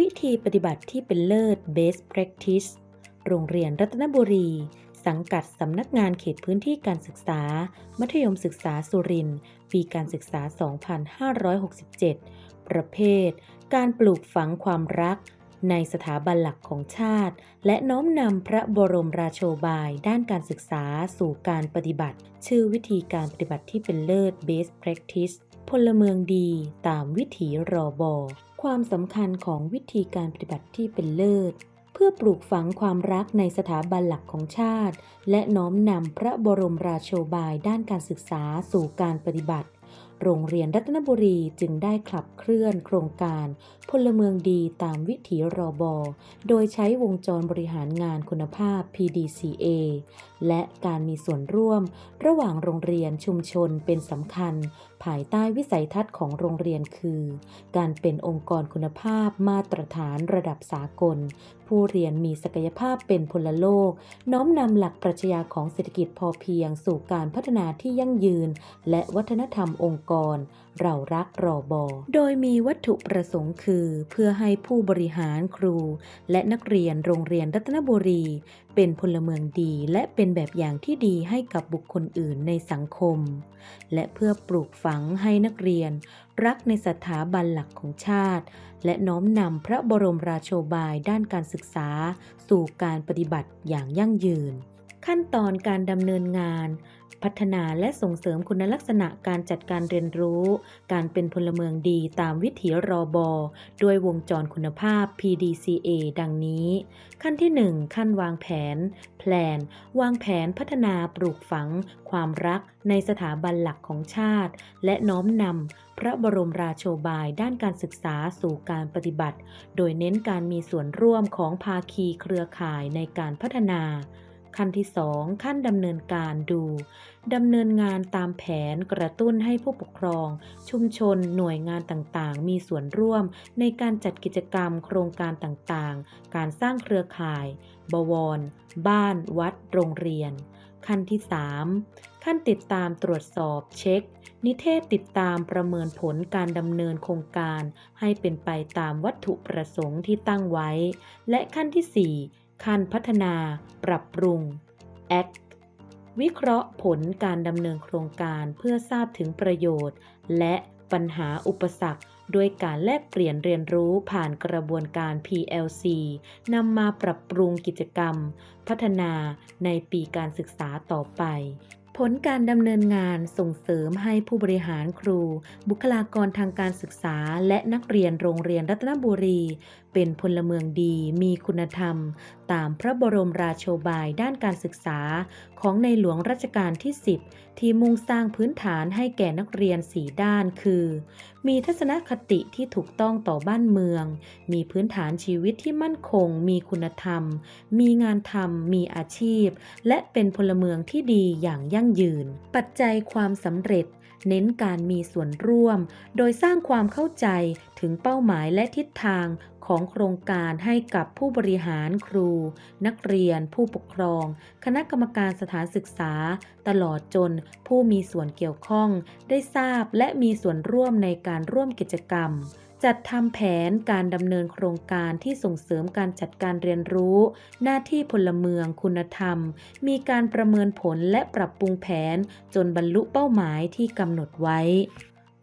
วิธีปฏิบัติที่เป็นเลิศ best practice โรงเรียนรัตนบุรี สังกัดสำนักงานเขตพื้นที่การศึกษา มัธยมศึกษาสุรินทร์ปีการศึกษา 2567 ประเภท การปลูกฝังความรัก ในสถาบันหลักของชาติ และน้อมนำพระบรมราโชบาย ด้านการศึกษาสู่การปฏิบัติ ชื่อวิธีการปฏิบัติที่เป็นเลิศ best practice พลเมืองดีตามวิถีรอบอ ความสำคัญของวิธีการปฏิบัติที่เป็นเลิศ เพื่อปลูกฝังความรักในสถาบันหลักของชาติ และน้อมนำพระบรมราโชบายด้านการศึกษาสู่การปฏิบัติ โรงเรียนรัตนบุรีจึงได้ขับเคลื่อนโครงการพลเมืองดีตามวิถีรอบอ โดยใช้วงจรบริหารงานคุณภาพ PDCA และการมีส่วนร่วม ระหว่างโรงเรียนชุมชนเป็นสำคัญ ภายใต้วิสัยทัศน์ของโรงเรียนคือ การเป็นองค์กรคุณภาพมาตรฐานระดับสากล ผู้เรียนมีศักยภาพเป็นพลโลก น้อมนำหลักปรัชญาของเศรษฐกิจพอเพียง สู่การพัฒนาที่ยั่งยืน และวัฒนธรรมองค์กร เรารักรอบอ โดยมีวัตถุประสงค์คือ เพื่อให้ผู้บริหารครู และนักเรียนโรงเรียนรัตนบุรี เป็นพลเมืองดี และเป็นแบบอย่างที่ดีให้กับบุคคลอื่นในสังคม และเพื่อปลูกฝังให้นักเรียน รักในสถาบันหลักของชาติ และน้อมนำพระบรมราโชบายด้านการศึกษา สู่การปฏิบัติอย่างยั่งยืน ขั้นตอนการดำเนินงาน พัฒนาและส่งเสริมคุณลักษณะการจัดการเรียนรู้ การเป็นพลเมืองดีตามวิถีรอบอด้วยวงจรคุณภาพ PDCA ดังนี้ ขั้นที่ 1 ขั้นวางแผนแพลนวางแผนพัฒนาปลูกฝัง ความรักในสถาบันหลักของชาติ และน้อมนำพระบรมราโชบายด้านการศึกษาสู่การปฏิบัติ โดยเน้นการมีส่วนร่วมของภาคีเครือข่ายในการพัฒนา ขั้นที่ 2 ขั้นดำเนินการดูดำเนินงานตามแผนกระตุ้นให้ผู้ปกครอง ชุมชน หน่วยงานต่างๆ มีส่วนร่วมในการจัดกิจกรรม โครงการต่างๆ การสร้างเครือข่าย บวร บ้าน วัด โรงเรียน ขั้นที่ 3 ขั้นติดตามตรวจสอบเช็ค นิเทศติดตามประเมินผลการดำเนินโครงการ ให้เป็นไปตามวัตถุประสงค์ที่ตั้งไว้ และขั้นที่ 4 ขั้นพัฒนา ปรับปรุง Act วิเคราะห์ผลการดำเนินโครงการเพื่อทราบถึงประโยชน์ และปัญหาอุปสรรคด้วยการแลกเปลี่ยนเรียนรู้ผ่านกระบวนการ PLC นำมาปรับปรุงกิจกรรม พัฒนาในปีการศึกษาต่อไป ผลการดำเนินงานส่งเสริมให้ผู้บริหารครู บุคลากรทางการศึกษา และนักเรียนโรงเรียนรัตนบุรี เป็นพลเมืองดีมีคุณธรรม ตามพระบรมราโชบายด้านการศึกษา ของในหลวงรัชกาลที่ 10 ที่มุ่งสร้างพื้นฐานให้แก่นักเรียนสีด้านคือ มีทัศนคติที่ถูกต้องต่อบ้านเมือง มีพื้นฐานชีวิตที่มั่นคง มีคุณธรรม มีงานทำมีอาชีพ และเป็นพลเมืองที่ดีอย่างยั่งยืน ปัจจัยความสำเร็จ เน้นการมีส่วนร่วม โดยสร้างความเข้าใจถึงเป้าหมายและทิศทางของโครงการให้กับผู้บริหารครู นักเรียน ผู้ปกครอง คณะกรรมการสถานศึกษา ตลอดจนผู้มีส่วนเกี่ยวข้อง ได้ทราบและมีส่วนร่วมในการร่วมกิจกรรม จัดทำแผนการดำเนินโครงการที่ส่งเสริมการจัดการเรียนรู้ หน้าที่พลเมืองคุณธรรม มีการประเมินผลและปรับปรุงแผนจนบรรลุเป้าหมายที่กำหนดไว้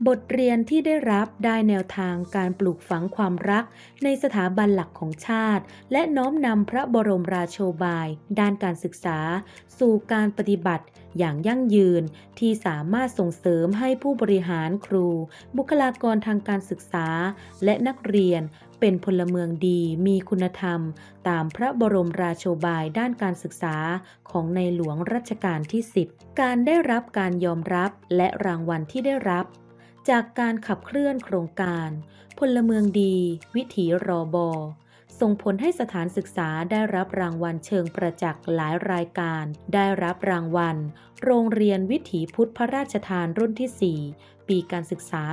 บทเรียนที่ได้รับได้แนวทางการปลูกฝังความรัก ในสถาบันหลักของชาติ และน้อมนำพระบรมราโชบาย ด้านการศึกษา สู่การปฏิบัติ อย่างยั่งยืนที่สามารถส่งเสริมให้ผู้บริหารครู บุคลากรทางการศึกษา และนักเรียนเป็นพลเมืองดีมีคุณธรรม ตามพระบรมราโชบายด้านการศึกษาของในหลวงรัชกาลที่ 10 การได้รับการยอมรับและรางวัลที่ได้รับ จากการขับเคลื่อนโครงการ พลเมืองดี วิถีรอบอ ส่งผลให้สถานศึกษาได้รับรางวัลเชิงประจักษ์หลายรายการ ได้รับรางวัล โรงเรียนวิถีพุทธพระราชทานรุ่นที่ 4 ปีการศึกษา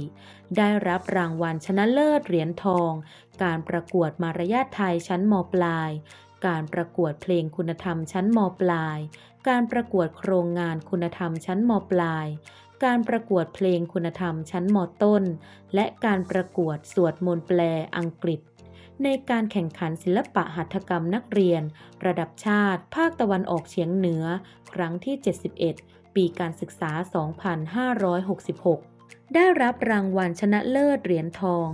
2564 ได้รับรางวัลชนะเลิศเหรียญทอง การประกวดมารยาทไทยชั้นมปลาย การประกวดเพลงคุณธรรมชั้นมปลาย การประกวดโครงงานคุณธรรมชั้นมปลาย การประกวดเพลงคุณธรรมชั้นมต้น และการประกวดสวดมนต์แปลอังกฤษ ในการแข่งขันศิลปะหัตถกรรมนักเรียน ระดับชาติ ภาคตะวันออกเฉียงเหนือ ครั้งที่ 71 ปีการศึกษา 2566 ได้รับรางวัลชนะเลิศเหรียญทอง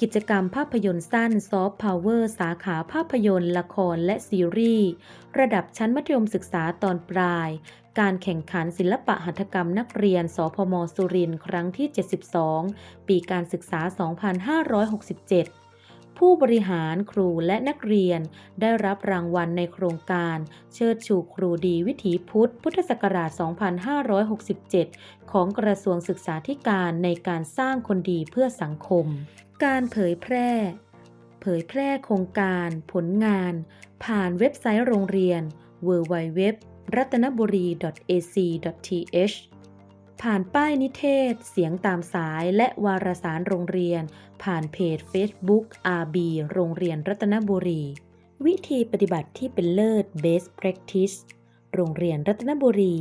กิจกรรมภาพยนตร์สั้นซอฟต์พาวเวอร์สาขาภาพยนตร์ ละครและซีรีส์ ระดับชั้นมัธยมศึกษาตอนปลาย การแข่งขันศิลปะหัตถกรรมนักเรียน สพมสุรินทร์ครั้งที่ 72 ปีการศึกษา 2567ผู้บริหารครูและนักเรียนได้รับรางวัลในโครงการ เชิดชูครูดีวิถีพุทธ พุทธศักราช 2567 ของกระทรวงศึกษาธิการในการสร้างคนดีเพื่อสังคม การเผยแพร่ เผยแพร่โครงการผลงาน ผ่านเว็บไซต์โรงเรียน www รัตนบุรี ac.th ผ่านป้ายนิเทศ เสียงตามสายและวารสารโรงเรียน ผ่านเพจ Facebook RB โรงเรียนรัตนบุรี วิธีปฏิบัติที่เป็นเลิศ Best Practice โรงเรียนรัตนบุรี